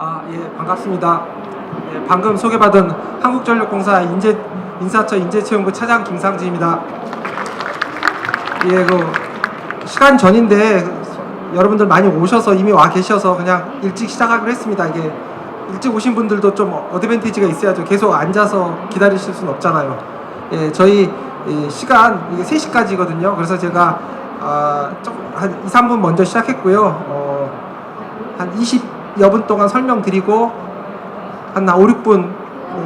아, 예, 반갑습니다. 예, 방금 소개받은 한국전력공사 인재, 인사처 인재채용부 차장 김상진입니다. 예, 그 시간 전인데 여러분들 많이 오셔서 이미 와 계셔서 그냥 일찍 시작하기로 했습니다. 이게 일찍 오신 분들도 좀 어드밴티지가 있어야죠. 계속 앉아서 기다리실 수는 없잖아요. 예, 저희 이 시간 이게 3시까지거든요. 그래서 제가 아, 좀한 2, 3분 먼저 시작했고요. 어, 한 20 여분 동안 설명드리고 한 5, 6분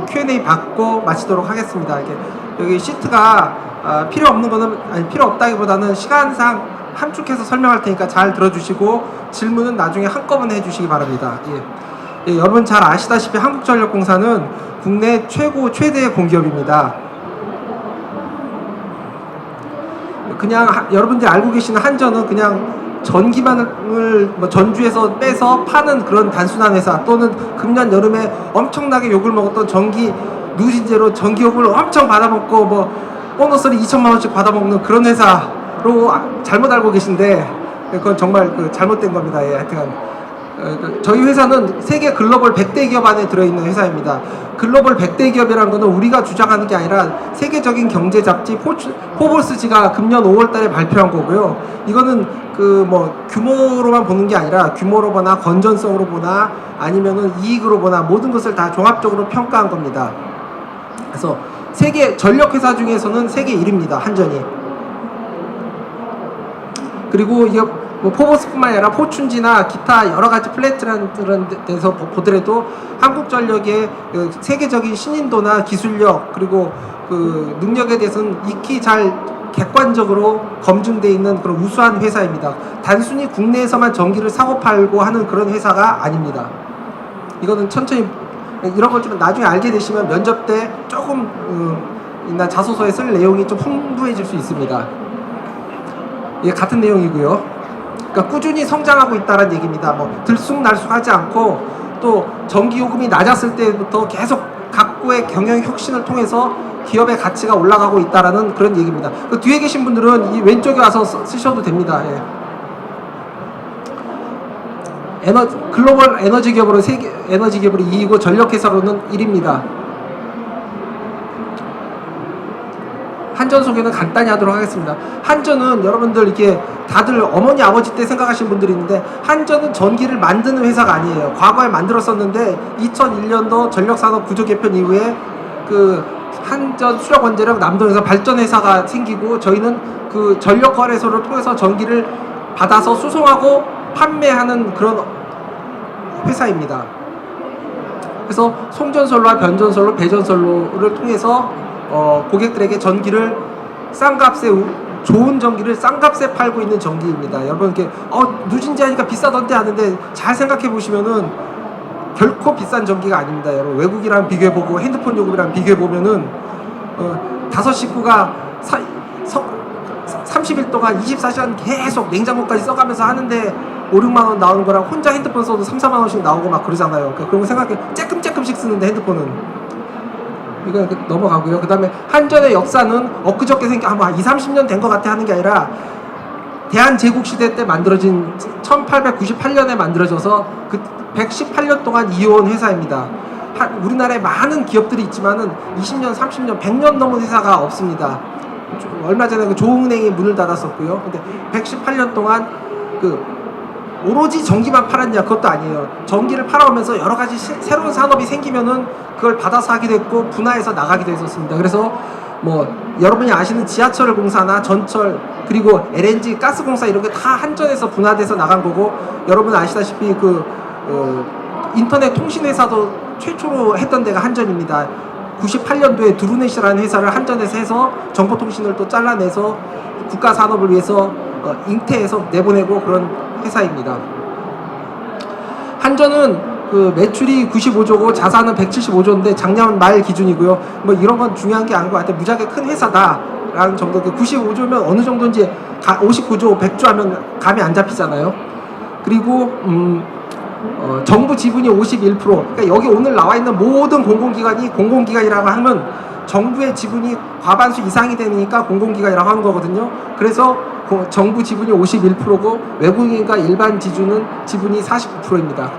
Q&A 받고 마치도록 하겠습니다. 이렇게 여기 시트가 아, 필요 없는 거는 아니 필요 없다기보다는 시간상 함축해서 설명할 테니까 잘 들어주시고 질문은 나중에 한꺼번에 해주시기 바랍니다. 예. 예, 여러분 잘 아시다시피 한국전력공사는 국내 최고 최대의 공기업입니다. 그냥 하- 여러분들이 알고 계시는 한전은 그냥 전기만을 뭐 전주에서 빼서 파는 그런 단순한 회사 또는 금년 여름에 엄청나게 욕을 먹었던 전기 누진제로 전기 요금을 엄청 받아먹고 뭐 보너스를 2천만 원씩 받아먹는 그런 회사로 아- 잘못 알고 계신데 그건 정말 그 잘못된 겁니다. 예, 하여튼 저희 회사는 세계 글로벌 100대 기업 안에 들어있는 회사입니다. 글로벌 100대 기업이라는 것은 우리가 주장하는 게 아니라 세계적인 경제 잡지 포브스지가 금년 5월 달에 발표한 거고요. 이거는 그 뭐 규모로만 보는 게 아니라 규모로 보나 건전성으로 보나 아니면은 이익으로 보나 모든 것을 다 종합적으로 평가한 겁니다. 그래서 세계 전력 회사 중에서는 세계 1위입니다. 한전이. 그리고 이게 뭐 포버스뿐만 아니라 포춘지나 기타 여러 가지 플랫트라는 데서 보- 보더라도 한국전력의 그 세계적인 신인도나 기술력 그리고 그 능력에 대해서는 익히 잘 객관적으로 검증돼 있는 그런 우수한 회사입니다. 단순히 국내에서만 전기를 사고 팔고 하는 그런 회사가 아닙니다. 이거는 천천히 이런 걸 좀 나중에 알게 되시면 면접 때 조금 음, 나 자소서에 쓸 내용이 좀 풍부해질 수 있습니다. 예, 같은 내용이고요. 그러니까 꾸준히 성장하고 있다는 얘기입니다. 뭐 들쑥날쑥하지 않고 또 전기 요금이 낮았을 때부터 계속 각구의 경영 혁신을 통해서 기업의 가치가 올라가고 있다라는 그런 얘기입니다. 그 뒤에 계신 분들은 이 왼쪽에 와서 쓰- 쓰셔도 됩니다. 예. 에너 글로벌 에너지 기업으로 세계 에너지 기업으로 2위고 전력 회사로는 1위입니다. 한전 소개는 간단히 하도록 하겠습니다. 한전은 여러분들 이렇게 다들 어머니 아버지 때 생각하시는 분들이 있는데 한전은 전기를 만드는 회사가 아니에요. 과거에 만들었었는데 2001년도 전력산업 구조 개편 이후에 그 한전 수력 원자력 남동에서 발전 회사가 생기고 저희는 그 전력 거래소를 통해서 전기를 받아서 수송하고 판매하는 그런 회사입니다. 그래서 송전선로와 변전선로, 배전선로를 통해서 어, 고객들에게 전기를 싼 값에 우- 좋은 전기를 싼 값에 팔고 있는 전기입니다. 여러분 이렇게 어 누진지 하니까 비싸던데 하는데 잘 생각해 보시면은 결코 비싼 전기가 아닙니다. 여러분 외국이랑 비교해 보고 핸드폰 요금이랑 비교해 보면은 어, 다섯 식구가 사, 서, 30일 동안 24시간 계속 냉장고까지 써가면서 하는데 5, 6만 원 나오는 거랑 혼자 핸드폰 써도 3, 4만 원씩 나오고 막 그러잖아요. 그러니까 그런 거 생각해 쬐끔쬐끔씩 쓰는데 핸드폰은 그- 넘어가고요. 그 다음에 한전의 역사는 엊그저께 생겨 아마 2, 30년 된 것 같아 하는 게 아니라 대한제국시대 때 만들어진 1898년에 만들어져서 그 118년 동안 이어온 회사입니다. 한- 우리나라에 많은 기업들이 있지만은 20년, 30년, 100년 넘은 회사가 없습니다. 좀 얼마 전에 그 조흥은행이 문을 닫았었고요. 근데 118년 동안 그 오로지 전기만 팔았냐 그것도 아니에요. 전기를 팔아오면서 여러 가지 시- 새로운 산업이 생기면은 그걸 받아서 하기도 했고 분화해서 나가기도 했었습니다. 그래서 뭐 여러분이 아시는 지하철 공사나 전철 그리고 LNG 가스 공사 이런 게 다 한전에서 분화돼서 나간 거고 여러분 아시다시피 그 어, 인터넷 통신 회사도 최초로 했던 데가 한전입니다. 98년도에 드루넷이라는 회사를 한전에서 해서 정보통신을 또 잘라내서 국가 산업을 위해서 어, 잉태해서 내보내고 그런 회사입니다. 한전은 그 매출이 95조고 자산은 175조인데 작년 말 기준이고요. 뭐 이런 건 중요한 게 아닌 것 같아요. 무지하게 큰 회사다라는 정도. 그 95조면 어느 정도인지 59조, 100조 하면 감이 안 잡히잖아요. 그리고 음, 어, 정부 지분이 51%. 그러니까 여기 오늘 나와 있는 모든 공공기관이 공공기관이라고 하면 정부의 지분이 과반수 이상이 되니까 공공기관이라고 하는 거거든요. 그래서 고- 정부 지분이 51%고 외국인과 일반 지주는 지분이 49%입니다.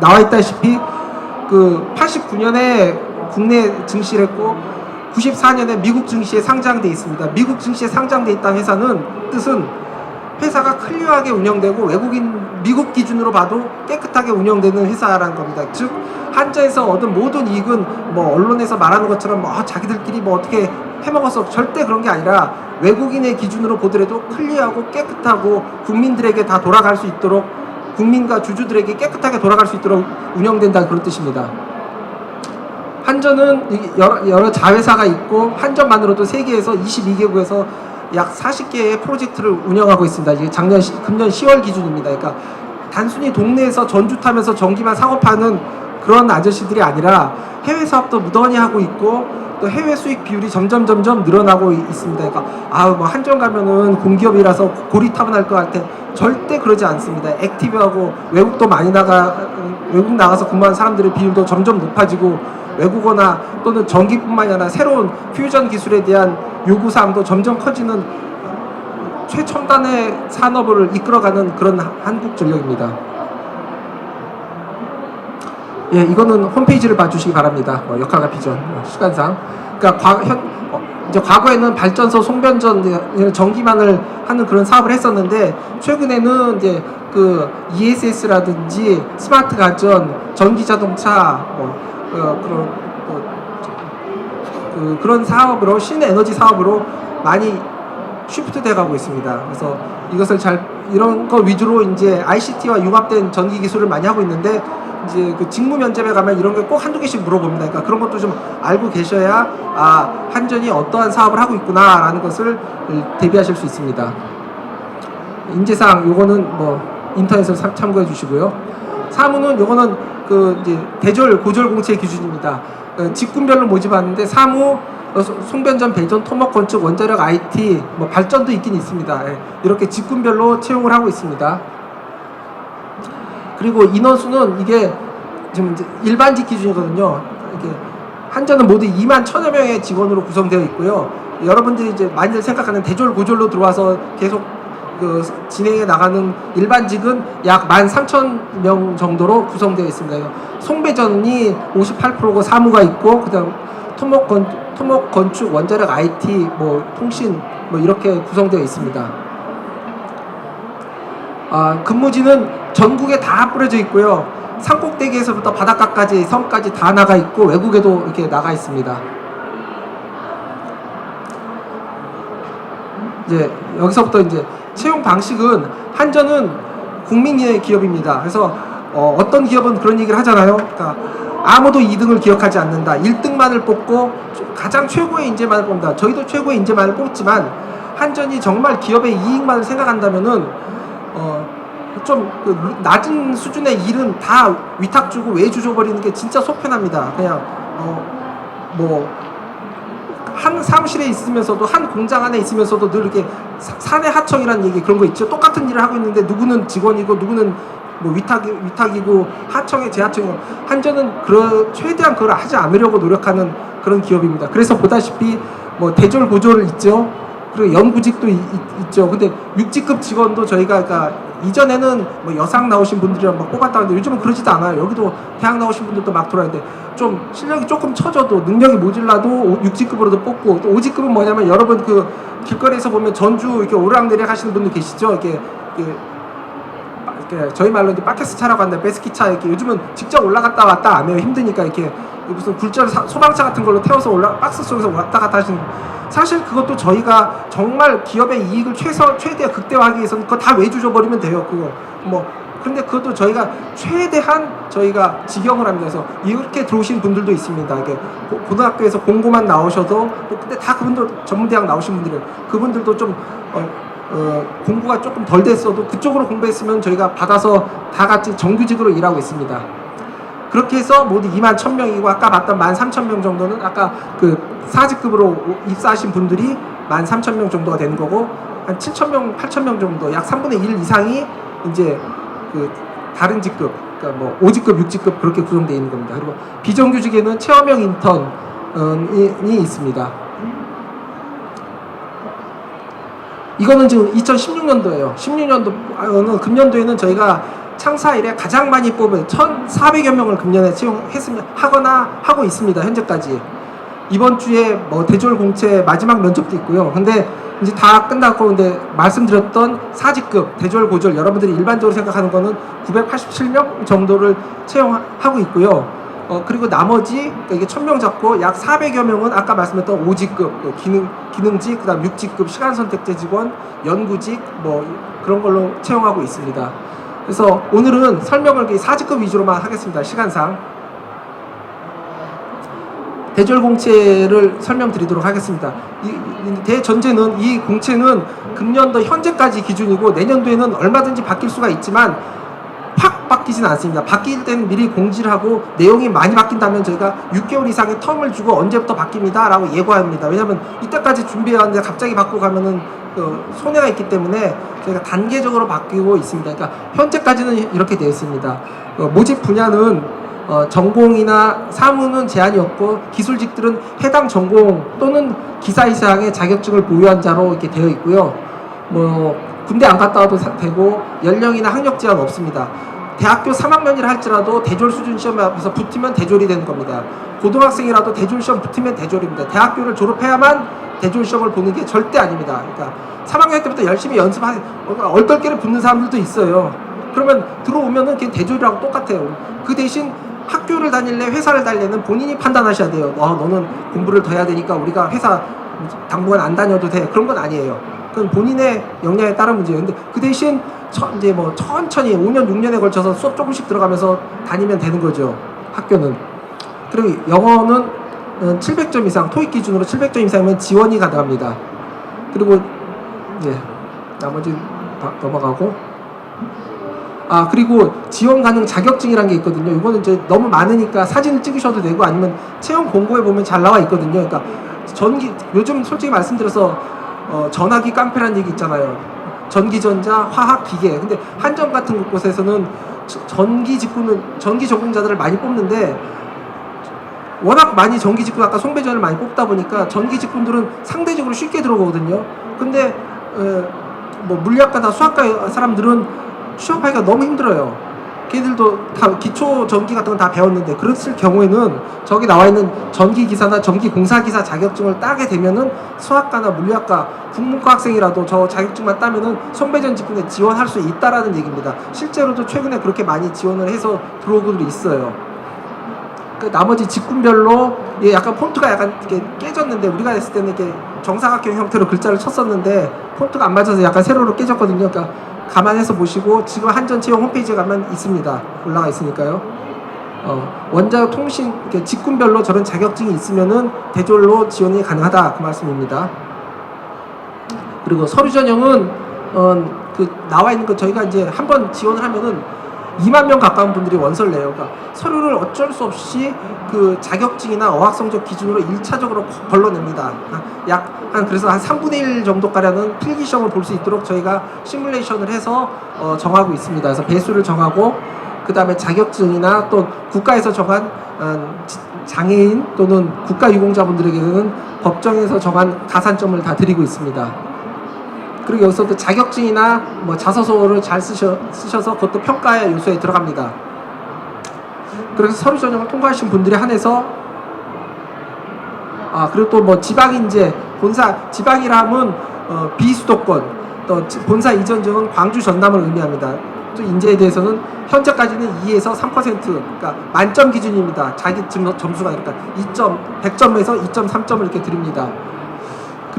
나와 있다시피 그 89년에 국내 증시를 했고 94년에 미국 증시에 상장돼 있습니다. 미국 증시에 상장돼 있다는 회사는 뜻은 회사가 클리어하게 운영되고 외국인 미국 기준으로 봐도 깨끗하게 운영되는 회사라는 겁니다. 즉 한자에서 얻은 모든 이익은 뭐 언론에서 말하는 것처럼 뭐 아, 자기들끼리 뭐 어떻게 해먹어서 절대 그런 게 아니라 외국인의 기준으로 보더라도 클리어하고 깨끗하고 국민들에게 다 돌아갈 수 있도록 국민과 주주들에게 깨끗하게 돌아갈 수 있도록 운영된다 그런 뜻입니다. 한전은 이 여러, 여러 자회사가 있고 한전만으로도 세계에서 22개국에서 약 40개의 프로젝트를 운영하고 있습니다. 이게 작년 시- 금년 10월 기준입니다. 그러니까 단순히 동네에서 전주 타면서 전기만 사업하는 그런 아저씨들이 아니라 해외 사업도 무던히 하고 있고 또 해외 수익 비율이 점점 점점 늘어나고 있- 있습니다. 그러니까 아뭐 한전 가면은 공기업이라서 고리타분할 것 같아. 절대 그러지 않습니다. 액티브하고 외국도 많이 나가 외국 나가서 근무하는 사람들의 비율도 점점 높아지고 외국어나 또는 전기뿐만이 아니라 새로운 퓨전 기술에 대한 요구 사항도 점점 커지는 최첨단의 산업을 이끌어가는 그런 하- 한국 전력입니다. 예, 이거는 홈페이지를 봐주시기 바랍니다. 뭐 역할과 비전, 뭐 시간상. 그러니까 과, 현, 어, 이제 과거에는 발전소 송변전 전기만을 하는 그런 사업을 했었는데 최근에는 이제 그 ESS라든지 스마트 가전, 전기 자동차, 뭐 어, 그런 뭐, 그, 그런 사업으로 신 에너지 사업으로 많이 쉬프트 돼 가고 있습니다. 그래서 이것을 잘 이런 거 위주로 이제 ICT와 융합된 전기 기술을 많이 하고 있는데 이제 그 직무 면접에 가면 이런 게 꼭 한두 개씩 물어봅니다. 그러니까 그런 것도 좀 알고 계셔야 아 한전이 어떠한 사업을 하고 있구나라는 것을 대비하실 수 있습니다. 인재상 요거는 뭐 인터넷을 참- 참고해 주시고요. 사무는 요거는 그 이제 대졸 고졸 공채 기준입니다. 어, 직군별로 모집하는데 사무 어, 소- 송변전 배전 토목 건축 원자력 IT 뭐 발전도 있긴 있습니다. 예, 이렇게 직군별로 채용을 하고 있습니다. 그리고 인원수는 이게 지금 일반직 기준이거든요. 이게 한전은 모두 2만 천여 명의 직원으로 구성되어 있고요. 여러분들이 이제 많이들 생각하는 대졸 고졸로 들어와서 계속 그 진행해 나가는 일반직은 약 13,000명 정도로 구성되어 있습니다. 송배전이 58%고 사무가 있고 그다음 토목 건 토목 건축 원자력 IT 뭐 통신 뭐 이렇게 구성되어 있습니다. 아, 근무지는 전국에 다 뿌려져 있고요. 산꼭대기에서부터 바닷가까지 섬까지 다 나가 있고 외국에도 이렇게 나가 있습니다. 이제 여기서부터 이제 채용 방식은 한전은 국민의 기업입니다. 그래서 어, 어떤 기업은 그런 얘기를 하잖아요. 그러니까 아무도 2등을 기억하지 않는다. 1등만을 뽑고 가장 최고의 인재만을 뽑는다. 저희도 최고의 인재만을 뽑지만 한전이 정말 기업의 이익만을 생각한다면은 어, 좀그 낮은 수준의 일은 다 위탁 주고 외주 줘버리는 게 진짜 속편합니다. 그냥 어 뭐 한 사무실에 있으면서도 한 공장 안에 있으면서도 늘 이렇게 사- 사내 하청이라는 얘기 그런 거 있죠. 똑같은 일을 하고 있는데 누구는 직원이고 누구는 뭐 위탁 위탁이고 하청에 재하청이고 한전은 그 최대한 그걸 하지 않으려고 노력하는 그런 기업입니다. 그래서 보다시피 뭐 대졸 고졸 있죠. 그리고 연구직도 있, 죠 근데 육직급 직원도 저희가 그러니까 이전에는 뭐 여상 나오신 분들이랑 막 뽑았다 하는데 요즘은 그러지도 않아요. 여기도 대학 나오신 분들도 막 들어왔는데 좀 실력이 조금 처져도 능력이 모질라도 육직급으로도 뽑고 또 오직급은 뭐냐면 여러분 그 길거리에서 보면 전주 이렇게 오르락내리락 하시는 분들 계시죠? 이렇게, 이렇게 이렇게 저희 말로 이제 바켓스 차라고 하는데 베스키 차 이렇게 요즘은 직접 올라갔다 왔다 안 해요 힘드니까 이렇게 무슨 굴절 사- 소방차 같은 걸로 태워서 올라 박스 속에서 왔다 갔다 하시는 사실 그것도 저희가 정말 기업의 이익을 최소 최대 극대화하기 위해서는 그거 다 외주 줘버리면 돼요 그거 뭐 근데 그것도 저희가 최대한 저희가 직영을. 그래서 이렇게 들어오신 분들도 있습니다. 이게 고- 고등학교에서 공고만 나오셔도 또 근데 다 그분들 전문대학 나오신 분들이에요. 그분들도 좀 어, 어, 공부가 조금 덜 됐어도 그쪽으로 공부했으면 저희가 받아서 다 같이 정규직으로 일하고 있습니다. 그렇게 해서 모두 2만 1000명이고 아까 봤던 1만 3000명 정도는 아까 그 사직급으로 입사하신 분들이 1만 3000명 정도가 되는 거고 한 7000명, 8000명 정도 약 3분의 1 이상이 이제 그 다른 직급 그러니까 뭐 5직급, 6직급 그렇게 구성되어 있는 겁니다. 그리고 비정규직에는 체험형 인턴이 있습니다. 이거는 지금 2016년도예요. 16년도 어느 금년도에는 저희가 창사 이래 가장 많이 뽑은 1,400여 명을 금년에 채용했으면 하거나 하고 있습니다. 현재까지. 이번 주에 뭐 대졸 공채 마지막 면접도 있고요. 근데 이제 다 끝났고 근데 말씀드렸던 사직급 대졸 고졸 여러분들이 일반적으로 생각하는 거는 987명 정도를 채용하고 있고요. 어 그리고 나머지 그러니까 이게 1000명 잡고 약 400여 명은 아까 말씀했던 5직급 기능 기능직 그다음 6직급 시간 선택제 직원 연구직 뭐 그런 걸로 채용하고 있습니다. 그래서 오늘은 설명을 4직급 위주로만 하겠습니다. 시간상. 대졸 공채를 설명드리도록 하겠습니다. 이, 이 대전제는 이 공채는 금년도 현재까지 기준이고 내년도에는 얼마든지 바뀔 수가 있지만 확 바뀌지는 않습니다. 바뀔 때는 미리 공지를 하고 내용이 많이 바뀐다면 저희가 6개월 이상의 텀을 주고 언제부터 바뀝니다라고 예고합니다. 왜냐하면 이때까지 준비해왔는데 갑자기 바꾸고 가면은 그 손해가 있기 때문에 저희가 단계적으로 바뀌고 있습니다. 그러니까 현재까지는 이렇게 되어 있습니다. 어, 모집 분야는 어, 전공이나 사무는 제한이 없고 기술직들은 해당 전공 또는 기사 이상의 자격증을 보유한 자로 이렇게 되어 있고요. 뭐 군대 안 갔다 와도 사- 되고 연령이나 학력 제한 없습니다. 대학교 3학년이라 할지라도 대졸 수준 시험에 앞에서 붙으면 대졸이 되는 겁니다. 고등학생이라도 대졸 시험 붙으면 대졸입니다. 대학교를 졸업해야만 대졸 시험을 보는 게 절대 아닙니다. 그러니까 3학년 때부터 열심히 연습하는 얼떨결에 붙는 사람들도 있어요. 그러면 들어오면은 그게 대졸이라고 똑같아요. 그 대신 학교를 다닐래 회사를 다닐래는 본인이 판단하셔야 돼요. 와 너는 공부를 더 해야 되니까 우리가 회사 당분간 안 다녀도 돼. 그런 건 아니에요. 그건 본인의 역량에 따른 문제예요. 근데 그 대신 천, 이제 뭐 천천히 5년 6년에 걸쳐서 수업 조금씩 들어가면서 다니면 되는 거죠. 학교는. 그리고 영어는 700점 이상, 토익 기준으로 700점 이상이면 지원이 가능합니다. 그리고 이제 나머지 다 넘어가고 아 그리고 지원 가능 자격증이라는 게 있거든요. 이거는 이제 너무 많으니까 사진을 찍으셔도 되고 아니면 채용 공고에 보면 잘 나와 있거든요. 그러니까 전기 요즘 솔직히 말씀드려서 어, 전화기 깡패라는 얘기 있잖아요. 전기전자, 화학, 기계. 근데 한전 같은 곳에서는 저- 전기 직구는 전기 전공자들을 많이 뽑는데 워낙 많이 전기 직군 아까 송배전을 많이 뽑다 보니까 전기 직군들은 상대적으로 쉽게 들어오거든요. 근데 에, 뭐 물리학과나 수학과 사람들은 취업하기가 너무 힘들어요. 걔들도 다 기초 전기 같은 건 다 배웠는데 그랬을 경우에는 저기 나와 있는 전기 기사나 전기 공사 기사 자격증을 따게 되면은 수학과나 물리학과 국문과 학생이라도 저 자격증만 따면은 송배전 직군에 지원할 수 있다라는 얘기입니다. 실제로도 최근에 그렇게 많이 지원을 해서 들어오고도 있어요. 그 나머지 직군별로 예, 약간 폰트가 약간 이렇게 깨졌는데 우리가 했을 때는 이렇게 정사각형 형태로 글자를 쳤었는데 폰트가 안 맞아서 약간 세로로 깨졌거든요. 그러니까 감안해서 보시고 지금 한전 채용 홈페이지에 가면 있습니다. 올라가 있으니까요. 어, 원자 통신 직군별로 저런 자격증이 있으면은 대졸로 지원이 가능하다 그 말씀입니다. 그리고 서류 전형은 어, 그 나와 있는 거 저희가 이제 한번 지원을 하면은 2만 명 가까운 분들이 원서를 내요. 그러니까 서류를 어쩔 수 없이 그 자격증이나 어학 성적 기준으로 1차적으로 걸러냅니다. 약 한 그래서 한 3분의 1 정도가량은 필기 시험을 볼 수 있도록 저희가 시뮬레이션을 해서 어, 정하고 있습니다. 그래서 배수를 정하고 그 다음에 자격증이나 또 국가에서 정한 어, 지- 장애인 또는 국가 유공자분들에게는 법정에서 정한 가산점을 다 드리고 있습니다. 그리고 여기서 또 자격증이나 뭐 자소서를 잘 쓰셔, 쓰셔서 그것도 평가의 요소에 들어갑니다. 그래서 서류 전형을 통과하신 분들에 한해서 아 그리고 또 뭐 지방인재 본사 지방이라면 어, 비수도권 또 지- 본사 이전증은 광주 전남을 의미합니다. 또 인재에 대해서는 현재까지는 2에서 3% 그러니까 만점 기준입니다. 자기 점- 점수가 그러니까 2점 100점에서 2.3점을 이렇게 드립니다.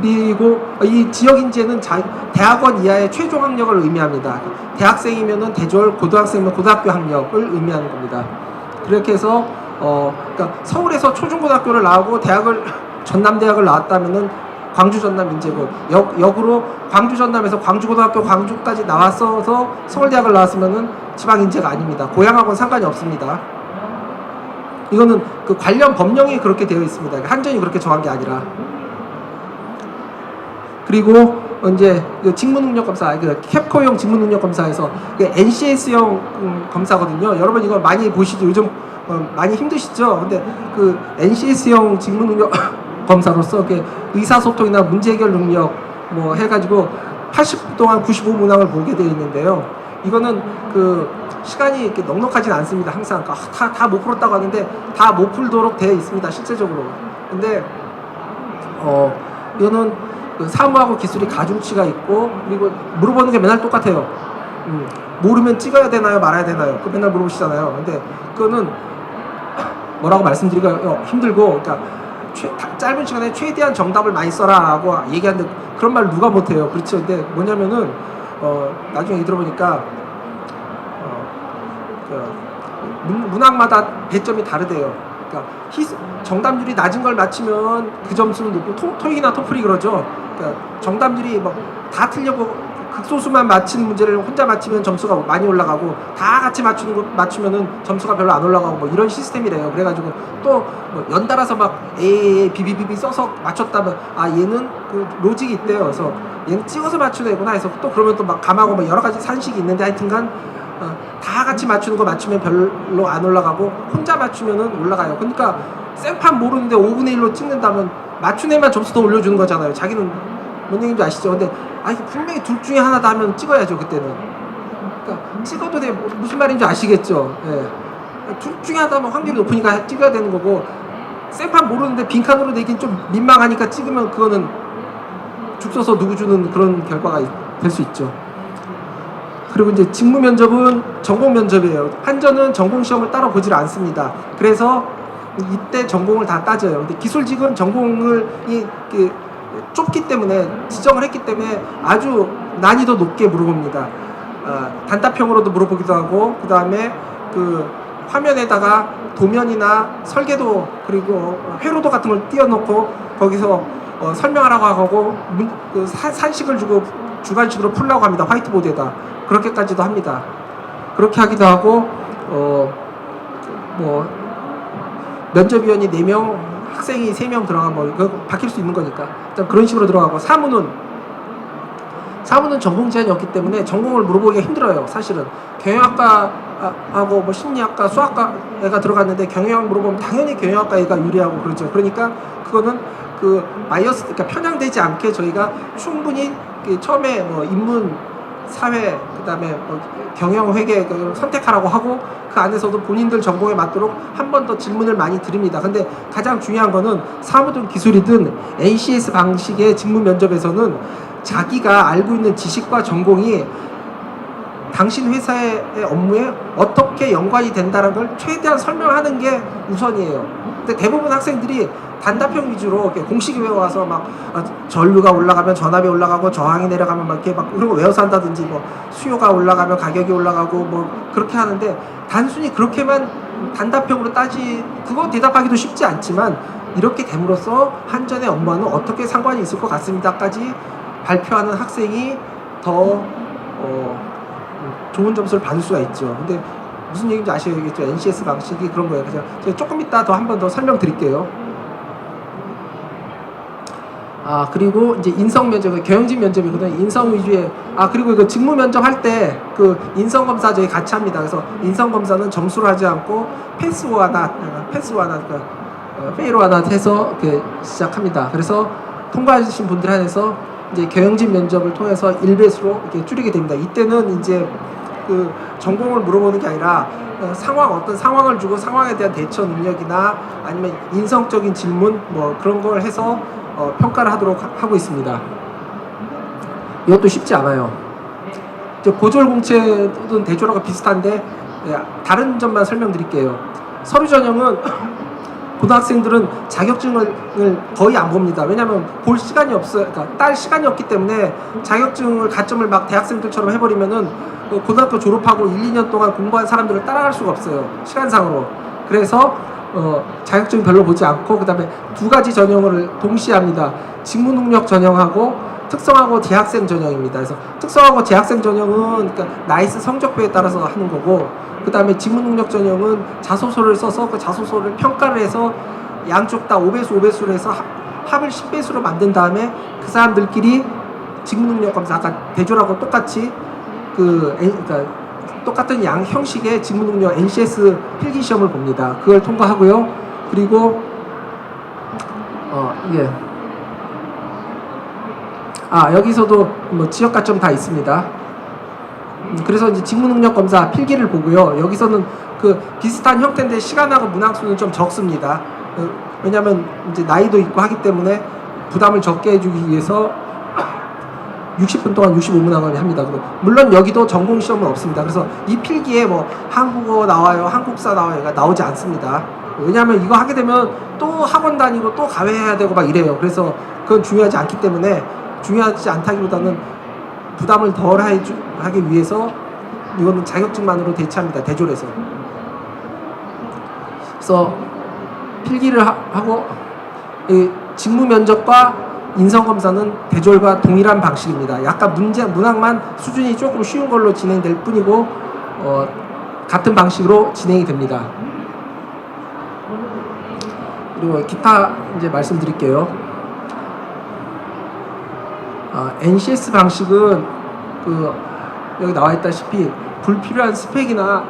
그리고 이 지역 인재는 자, 대학원 이하의 최종 학력을 의미합니다. 대학생이면은 대졸, 고등학생이면 고등학교 학력을 의미하는 겁니다. 그렇게 해서 어, 그러니까 서울에서 초중고등학교를 나오고 대학을 전남대학을 나왔다면은 광주 전남 인재고 역, 역으로 광주 전남에서 광주고등학교 광주까지 나왔어서 서울대학을 나왔으면은 지방 인재가 아닙니다. 고향하고는 상관이 없습니다. 이거는 그 관련 법령이 그렇게 되어 있습니다. 한전이 그렇게 정한 게 아니라. 그리고 이제 그 직무능력 검사, 그 캡코형 직무능력 검사에서 그 NCS형 음, 검사거든요. 여러분 이거 많이 보시죠. 요즘 어, 많이 힘드시죠. 근데 그 NCS형 직무능력 검사로서 그 의사소통이나 문제 해결 능력 뭐 해가지고 80분 동안 95문항을 보게 되어 있는데요. 이거는 그 시간이 이렇게 넉넉하진 않습니다. 항상 다 다 못 풀었다고 하는데 다 못 풀도록 되어 있습니다. 실제적으로. 근데 어 이거는 그 사무하고 기술이 가중치가 있고 그리고 물어보는 게 맨날 똑같아요. 음, 모르면 찍어야 되나요, 말아야 되나요? 그 맨날 물어보시잖아요. 근데 그거는 뭐라고 말씀드리기가 어, 힘들고, 그러니까 최- 다- 짧은 시간에 최대한 정답을 많이 써라라고 얘기하는데 그런 말 누가 못해요. 그렇죠. 근데 뭐냐면은 어, 나중에 들어보니까 어, 그 문, 문학마다 배점이 다르대요. 그러니까 히- 정답률이 낮은 걸 맞히면 그 점수는 높고 토, 토익이나 토플이 그러죠. 그러니까 정답률이 뭐다 틀려고 극소수만 맞힌 문제를 혼자 맞히면 점수가 많이 올라가고 다 같이 맞추는 거 맞추면은 점수가 별로 안 올라가고 뭐 이런 시스템이래요. 그래가지고 또 뭐 연달아서 막 B, B 써서 맞췄다면 아 얘는 그 로직이 있대요. 그래서 얘는 찍어서 맞추는 애구나 해서 또 그러면 또 막 감하고 뭐 여러 가지 산식이 있는데 하여튼간 어, 다 같이 맞추는 거 맞추면 별로 안 올라가고 혼자 맞추면은 올라가요. 그러니까 생판 모르는데 5분의 1로 찍는다면 맞춘 애만 점수 더 올려주는 거잖아요. 자기는 뭔 얘기인지 아시죠? 근데 아 이거 분명히 둘 중에 하나다 하면 찍어야죠 그때는. 그러니까 찍어도 돼 무슨 말인지 아시겠죠? 예. 둘 중에 하나다 하면 확률이 높으니까 찍어야 되는 거고 생판 모르는데 빈칸으로 내긴 좀 민망하니까 찍으면 그거는 죽 써서 누구 주는 그런 결과가 될 수 있죠. 그리고 이제 직무 면접은 전공 면접이에요. 한전은 전공 시험을 따로 보질 않습니다. 그래서 이때 전공을 다 따져요. 근데 기술직은 전공을 이, 그 좁기 때문에 지정을 했기 때문에 아주 난이도 높게 물어봅니다. 어, 단답형으로도 물어보기도 하고 그 다음에 그 화면에다가 도면이나 설계도 그리고 회로도 같은 걸 띄워놓고 거기서 어, 설명하라고 하고 문, 그 사- 산식을 주고 주관식으로 풀라고 합니다. 화이트보드에다 그렇게까지도 합니다. 그렇게 하기도 하고 어, 뭐 면접위원이 4명 학생이 3명 들어가면 뭐 그거 바뀔 수 있는 거니까 일단 그런 식으로 들어가고 사무는 사무는 전공 제한이 없기 때문에 전공을 물어보기가 힘들어요. 사실은 경영학과하고 뭐 심리학과, 수학과가 들어갔는데 경영학 물어보면 당연히 경영학과가 유리하고 그러죠. 그러니까 그거는 그 바이어스, 그러니까 편향되지 않게 저희가 충분히 그 처음에 뭐 인문, 사회, 그다음에 뭐 경영 회계 그 선택하라고 하고 그 안에서도 본인들 전공에 맞도록 한 번 더 질문을 많이 드립니다. 근데 가장 중요한 거는 사무든 기술이든 NCS 방식의 직무 면접에서는 자기가 알고 있는 지식과 전공이 당신 회사의 업무에 어떻게 연관이 된다는 걸 최대한 설명하는 게 우선이에요. 근데 대부분 학생들이 단답형 위주로 이렇게 공식 외워와서 막 아, 전류가 올라가면 전압이 올라가고 저항이 내려가면 막 이렇게 막 그런 거 외워서 한다든지 뭐 수요가 올라가면 가격이 올라가고 뭐 그렇게 하는데 단순히 그렇게만 단답형으로 따지 그거 대답하기도 쉽지 않지만 이렇게 됨으로써 한전의 업무와는 어떻게 상관이 있을 것 같습니다까지 발표하는 학생이 더 어, 좋은 점수를 받을 수가 있죠. 근데 무슨 얘기인지 아시겠죠? NCS 방식이 그런 거예요. 그래서 제가 조금 이따 더 한 번 더 설명드릴게요. 아 그리고 이제 인성 면접, 경영진 면접이거든요. 인성 위주의 아 그리고 이거 직무 면접 할 때 그 인성 검사 저희 같이 합니다. 그래서 인성 검사는 점수를 하지 않고 패스와 나 패스와 나 어, 페이로 하나 해서 시작합니다. 그래서 통과하신 분들 한해서 이제 경영진 면접을 통해서 1배수로 이렇게 줄이게 됩니다. 이때는 이제 그 전공을 물어보는 게 아니라 어, 상황 어떤 상황을 주고 상황에 대한 대처 능력이나 아니면 인성적인 질문 뭐 그런 걸 해서 어, 평가를 하도록 하- 하고 있습니다. 이것도 쉽지 않아요. 이제 고졸 공채든 대졸하고 비슷한데 예, 다른 점만 설명드릴게요. 서류 전형은 고등학생들은 자격증을 거의 안 봅니다. 왜냐하면 볼 시간이 없어요. 그러니까 딸 시간이 없기 때문에 자격증을 가점을 막 대학생들처럼 해버리면은 그 고등학교 졸업하고 1, 2년 동안 공부한 사람들을 따라갈 수가 없어요. 시간상으로. 그래서 어, 자격증 별로 보지 않고 그다음에 두 가지 전형을 동시에 합니다. 직무 능력 전형하고 특성하고 재학생 전형입니다. 그래서 특성하고 재학생 전형은 그러니까 나이스 성적표에 따라서 하는 거고 그 다음에 직무 능력 전형은 자소서를 써서 그 자소서를 평가를 해서 양쪽 다 5배수 5배수로 해서 합, 합을 10배수로 만든 다음에 그 사람들끼리 직무 능력 검사 아까 대졸하고 똑같이 그 그러니까 똑같은 양 형식의 직무 능력 NCS 필기 시험을 봅니다. 그걸 통과하고요. 그리고 어 이게 아 여기서도 뭐 지역 가점 다 있습니다. 음, 그래서 이제 직무 능력 검사 필기를 보고요. 여기서는 그 비슷한 형태인데 시간하고 문항수는 좀 적습니다. 어, 왜냐하면 이제 나이도 있고 하기 때문에 부담을 적게 해주기 위해서 60분 동안 65문항을 합니다. 물론 여기도 전공 시험은 없습니다. 그래서 이 필기에 뭐 한국어 나와요, 한국사 나와요, 가 나오지 않습니다. 왜냐하면 이거 하게 되면 또 학원 다니고 또 가외해야 되고 막 이래요. 그래서 그건 중요하지 않기 때문에 중요하지 않다기보다는 부담을 덜 하기 위해서 이거는 자격증만으로 대체합니다. 대졸에서. 그래서 필기를 하, 이 직무 면접과 인성 검사는 대졸과 동일한 방식입니다. 약간 문제 문항만 수준이 조금 쉬운 걸로 진행될 뿐이고 어, 같은 방식으로 진행이 됩니다. 그리고 기타 이제 말씀드릴게요. 아, NCS 방식은 그 여기 나와 있다시피 불필요한 스펙이나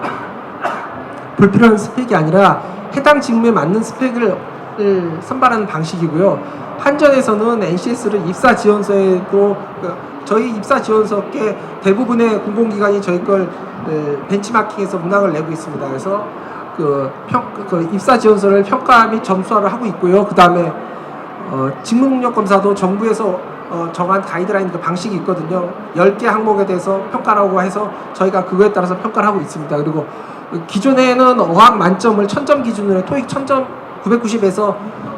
불필요한 스펙이 아니라 해당 직무에 맞는 스펙을 을 선발하는 방식이고요. 한전에서는 NCS를 입사 지원서에도 그 저희 입사 지원서께 대부분의 공공기관이 저희 걸 에, 벤치마킹해서 문항을 내고 있습니다. 그래서 그, 평, 그 입사 지원서를 평가 및 점수화를 하고 있고요. 그 다음에 어, 직무능력 검사도 정부에서 어, 정한 가이드라인 그 방식이 있거든요. 10개 항목에 대해서 평가라고 해서 저희가 그거에 따라서 평가를 하고 있습니다. 그리고 그 기존에는 어학 만점을 1000점 기준으로 토익 1000점 990에서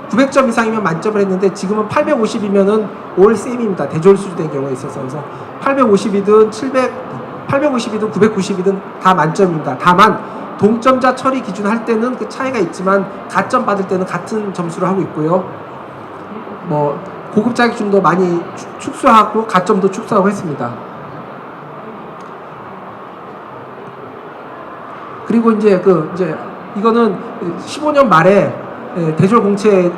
900점 이상이면 만점을 했는데 지금은 850이면은 올 쌤입니다. 대졸 수준의 경우에 있어서 그래서 850이든 700 850이든 990이든 다 만점입니다. 다만 동점자 처리 기준 할 때는 그 차이가 있지만 가점 받을 때는 같은 점수를 하고 있고요. 뭐 고급 자격증도 많이 축- 축소하고 가점도 축소하고 했습니다. 그리고 이제 그 이제 이거는 15년 말에 예, 대졸 공채에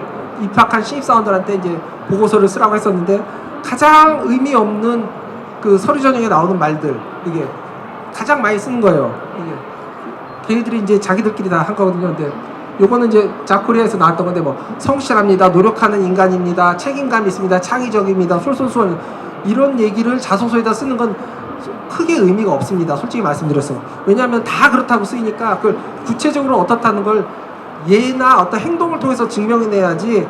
입학한 신입사원들한테 이제 보고서를 쓰라고 했었는데 가장 의미 없는 그 서류 전형에 나오는 말들 이게 가장 많이 쓰는 거예요. 이게 걔네들이 이제 자기들끼리 다 한 거거든요. 근데 요거는 이제 자코리아에서 나왔던 건데 뭐 성실합니다, 노력하는 인간입니다, 책임감 있습니다, 창의적입니다, 솔솔솔 이런 얘기를 자소서에다 쓰는 건 크게 의미가 없습니다. 솔직히 말씀드려서 왜냐하면 다 그렇다고 쓰이니까 그걸 구체적으로 어떻다는 걸 예나 어떤 행동을 통해서 증명해내야지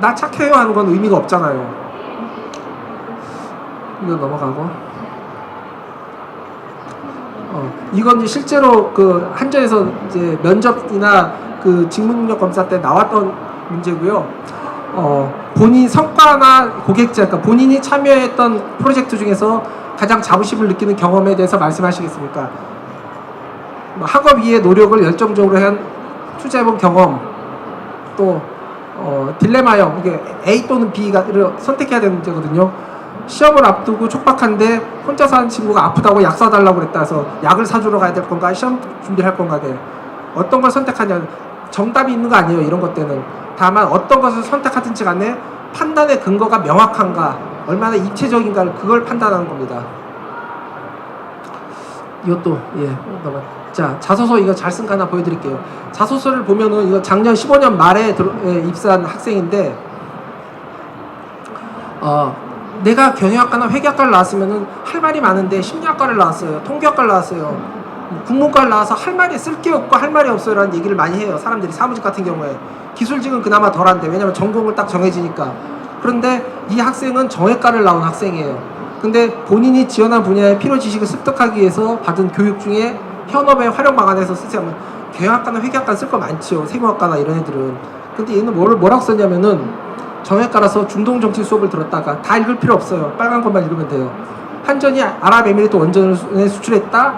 나 착해요 하는 건 의미가 없잖아요. 이거 넘어가고. 어, 이건 실제로 그 한전에서 이제 면접이나 그 직무능력 검사 때 나왔던 문제고요. 어, 본인 성과나 고객자, 그러니까 본인이 참여했던 프로젝트 중에서 가장 자부심을 느끼는 경험에 대해서 말씀하시겠습니까? 뭐 학업 이해 노력을 열정적으로 한 투자해본 경험, 또 어, 딜레마형, 이게 A 또는 B를 선택해야 되는 문제거든요. 시험을 앞두고 촉박한데 혼자 사는 친구가 아프다고 약 사달라고 그랬다 해서 약을 사주러 가야 될 건가? 시험 준비할 건가? 게 어떤 걸 선택하냐? 정답이 있는 거 아니에요 이런 것 때는. 다만 어떤 것을 선택하든지 간에 판단의 근거가 명확한가 얼마나 입체적인가를 그걸 판단하는 겁니다. 이것도 예 넘어 자 자소서 이거 잘 쓴 거 하나 보여드릴게요. 자소서를 보면은 이거 작년 15년 말에 들어, 예, 입사한 학생인데 어, 내가 경영학과나 회계학과를 나왔으면은 할 말이 많은데 심리학과를 나왔어요. 통계학과를 나왔어요. 국문과를 나와서 할 말이 쓸 게 없고 할 말이 없어요라는 얘기를 많이 해요. 사람들이 사무직 같은 경우에 기술직은 그나마 덜한데 왜냐면 전공을 딱 정해지니까. 그런데 이 학생은 정외과를 나온 학생이에요. 근데 본인이 지원한 분야의 필요 지식을 습득하기 위해서 받은 교육 중에 현업의 활용 방안에서 쓰자면 경영학과나 회계학과 쓸 거 많지요. 세무학과나 이런 애들은. 근데 얘는 뭘 뭐라고 썼냐면은 정외과라서 중동 정치 수업을 들었다가 다 읽을 필요 없어요. 빨간 것만 읽으면 돼요. 한전이 아랍에미리트 원전에 수출했다.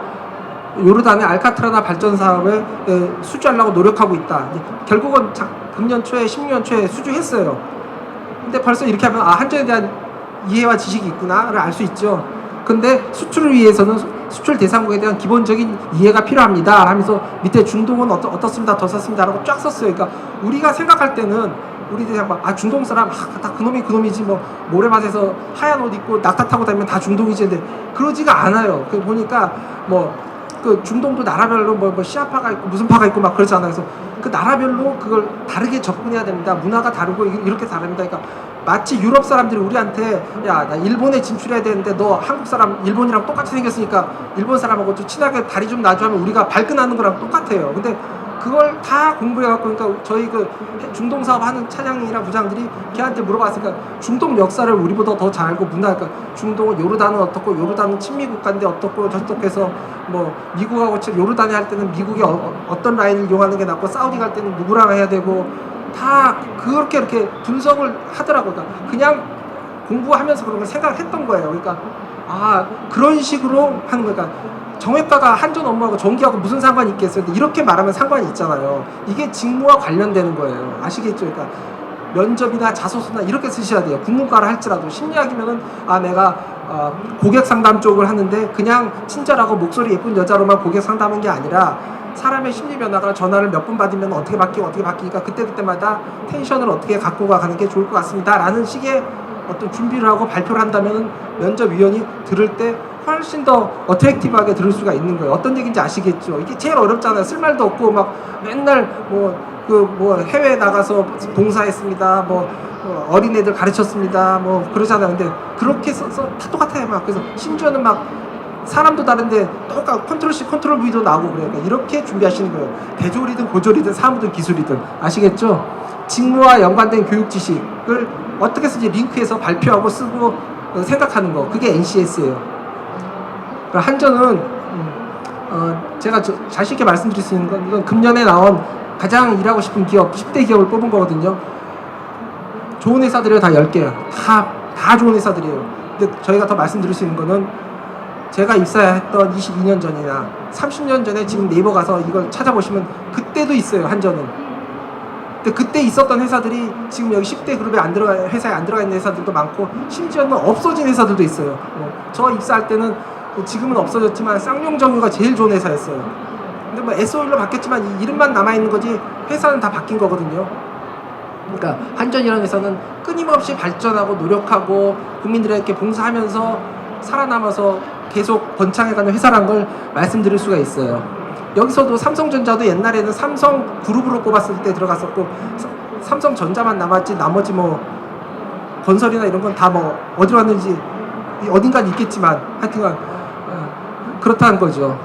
요르단의 알카트라나 발전 사업을 에, 수주하려고 노력하고 있다. 결국은 자- 금년 초에 10년 초에 수주했어요. 근데 벌써 이렇게 하면 아 한전에 대한 이해와 지식이 있구나를 알 수 있죠. 근데 수출을 위해서는 수- 수출 대상국에 대한 기본적인 이해가 필요합니다. 하면서 밑에 중동은 어떻, 어떻습니다, 더 썼습니다라고 쫙 썼어요. 그러니까 우리가 생각할 때는 우리들이 막, 아 중동 사람 아, 다 그놈이 그놈이지 뭐 모래밭에서 하얀 옷 입고 낙타 타고 다니면 다 중동이지 근데 그러지가 않아요. 그 보니까 뭐 그 중동도 나라별로 뭐, 뭐 시아파가 있고 무슨 파가 있고 막 그렇잖아요. 그래서 그 나라별로 그걸 다르게 접근해야 됩니다. 문화가 다르고 이- 이렇게 다릅니다. 그러니까 마치 유럽 사람들이 우리한테 야 나 일본에 진출해야 되는데 너 한국 사람 일본이랑 똑같이 생겼으니까 일본 사람하고 좀 친하게 다리 좀 놔줘 하면 우리가 발끈하는 거랑 똑같아요. 근데 그걸 다 공부해 갖고 그러니까 저희 그 중동 사업 하는 차장이나 부장들이 걔한테 물어봤으니까 중동 역사를 우리보다 더 잘 알고 문화 그러니까 중동은 요르단은 어떻고 요르단은 친미 국가인데 어떻고 해서 뭐 미국하고 치- 요르단에 할 때는 미국이 어, 떤 라인을 이용하는 게 낫고 사우디 갈 때는 누구랑 해야 되고 다 그렇게 이렇게 분석을 하더라고요. 그러니까 그냥 공부하면서 그런 걸 생각했던 거예요. 그러니까 아 그런 식으로 하는 거니까 정외과가 한전 업무하고 전기하고 무슨 상관이 있겠어요? 이렇게 말하면 상관이 있잖아요. 이게 직무와 관련되는 거예요. 아시겠죠? 그러니까 면접이나 자소서나 이렇게 쓰셔야 돼요. 국문과를 할지라도 심리학이면은 아 내가 어, 고객 상담 쪽을 하는데 그냥 친절하고 목소리 예쁜 여자로만 고객 상담한 게 아니라 사람의 심리 변화가 전화를 몇 번 받으면 어떻게 바뀌고 어떻게 바뀌니까 그때 그때마다 텐션을 어떻게 갖고 가는 게 좋을 것 같습니다라는 식의 어떤 준비를 하고 발표를 한다면 면접위원이 들을 때 훨씬 더 어트랙티브하게 들을 수가 있는 거예요. 어떤 얘기인지 아시겠죠? 이게 제일 어렵잖아요. 쓸 말도 없고 막 맨날 뭐 그 뭐 해외 나가서 봉사했습니다. 뭐 어, 어린애들 가르쳤습니다. 뭐 그러잖아요. 근데 그렇게 써서 다 똑같아요. 막 그래서 심지어는 막 사람도 다른데 똑같 컨트롤 C 컨트롤 V도 나오고 그래요. 그러니까 이렇게 준비하시는 거예요. 대졸이든 고졸이든 사무든 기술이든 아시겠죠? 직무와 연관된 교육 지식을 어떻게 쓰지 링크해서 발표하고 쓰고 어, 생각하는 거 그게 NCS예요. 한전은 음, 어, 제가 저- 자신 있게 말씀드릴 수 있는 건 이건 금년에 나온 가장 일하고 싶은 기업 10대 기업을 뽑은 거거든요. 좋은 회사들이 다 10개야. 다, 다 좋은 회사들이에요. 근데 저희가 더 말씀드릴 수 있는 거는 제가 입사했던 22년 전이나 30년 전에 지금 네이버 가서 이걸 찾아보시면 그때도 있어요, 한전은. 근데 그때 있었던 회사들이 지금 여기 10대 그룹에 안 들어가 회사에 안 들어가 있는 회사들도 많고 심지어는 없어진 회사들도 있어요. 뭐, 저 입사할 때는 지금은 없어졌지만 쌍용 정유가 제일 좋은 회사였어요. 근데 뭐 SO일로 바뀌었지만 이 이름만 남아 있는 거지 회사는 다 바뀐 거거든요. 그러니까 한전이라는 회사는 끊임없이 발전하고 노력하고 국민들에게 봉사하면서 살아남아서 계속 번창해가는 회사란 걸 말씀드릴 수가 있어요. 여기서도 삼성전자도 옛날에는 삼성 그룹으로 꼽았을 때 들어갔었고 사- 삼성전자만 남았지 나머지 뭐 건설이나 이런 건 다 뭐 어디로 갔는지 어딘가 있겠지만 하여튼간 어, 그렇다는 거죠.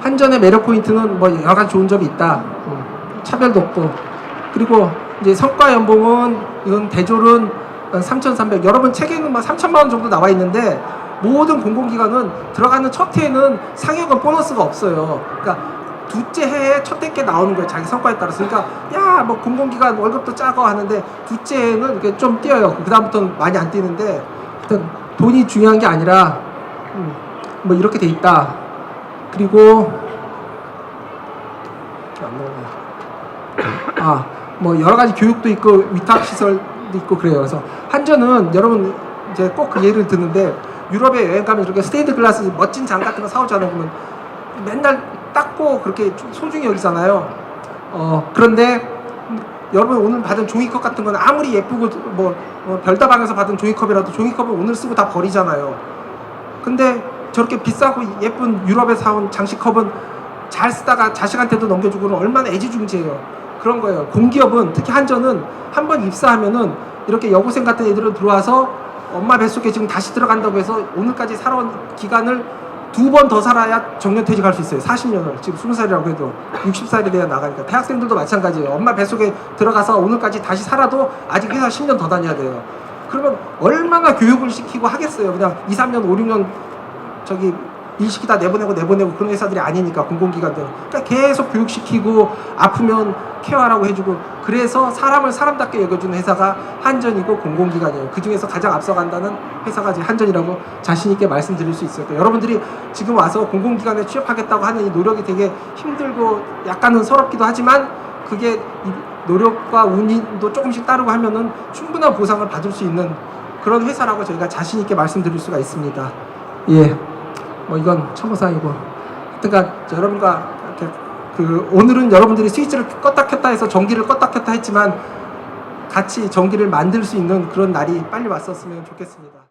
한전의 매력 포인트는 뭐 여러 가지 좋은 점이 있다. 음, 차별도 없고 그리고 이제 성과 연봉은 이건 대졸은 3,300 여러분 책에는 막 3천만 원 정도 나와 있는데 모든 공공기관은 들어가는 첫 해에는 상여금 보너스가 없어요. 그러니까 둘째 해에 첫 해께 나오는 거예요. 자기 성과에 따라서. 그러니까 야 뭐 공공기관 월급도 작아 하는데 둘째 해는 이렇게 좀 뛰어요. 그 다음부터는 많이 안 뛰는데 하여튼 돈이 중요한 게 아니라 음, 뭐 이렇게 돼 있다. 그리고 아, 뭐 여러 가지 교육도 있고 위탁 시설도 있고 그래요. 그래서 한전은 여러분 이제 꼭 그 예를 드는데 유럽에 여행 가면 이렇게 스테인드 글라스 멋진 장 같은 거 사오잖아요. 그러면 맨날 닦고 그렇게 소중히 여기잖아요. 어, 그런데 여러분 오늘 받은 종이컵 같은 건 아무리 예쁘고 뭐, 뭐 별다방에서 받은 종이컵이라도 종이컵을 오늘 쓰고 다 버리잖아요. 근데 저렇게 비싸고 예쁜 유럽에 사온 장식컵은 잘 쓰다가 자식한테도 넘겨주고는 얼마나 애지중지해요. 그런 거예요. 공기업은 특히 한전은 한 번 입사하면은 이렇게 여고생 같은 애들은 들어와서 엄마 뱃속에 지금 다시 들어간다고 해서 오늘까지 살아온 기간을 두 번 더 살아야 정년퇴직할 수 있어요. 40년을 지금 20살이라고 해도 60살이 돼야 나가니까 대학생들도 마찬가지예요. 엄마 뱃속에 들어가서 오늘까지 다시 살아도 아직 회사 10년 더 다녀야 돼요. 그러면 얼마나 교육을 시키고 하겠어요. 그냥 2, 3년, 5, 6년 저기 일 시키다 내보내고 내보내고 그런 회사들이 아니니까 공공기관들. 그러니까 계속 교육시키고 아프면 케어하라고 해주고 그래서 사람을 사람답게 여겨주는 회사가 한전이고 공공기관이에요. 그 중에서 가장 앞서간다는 회사가 한전이라고 자신 있게 말씀드릴 수 있어요 그러니까 여러분들이 지금 와서 공공기관에 취업하겠다고 하는 이 노력이 되게 힘들고 약간은 서럽기도 하지만 그게 이 노력과 운도 조금씩 따르고 하면은 충분한 보상을 받을 수 있는 그런 회사라고 저희가 자신 있게 말씀드릴 수가 있습니다. 예. 뭐 이건 첨부사항이고 하여튼간 여러분과 이렇게 그 오늘은 여러분들이 스위치를 껐다 켰다 해서 전기를 껐다 켰다 했지만 같이 전기를 만들 수 있는 그런 날이 빨리 왔었으면 좋겠습니다.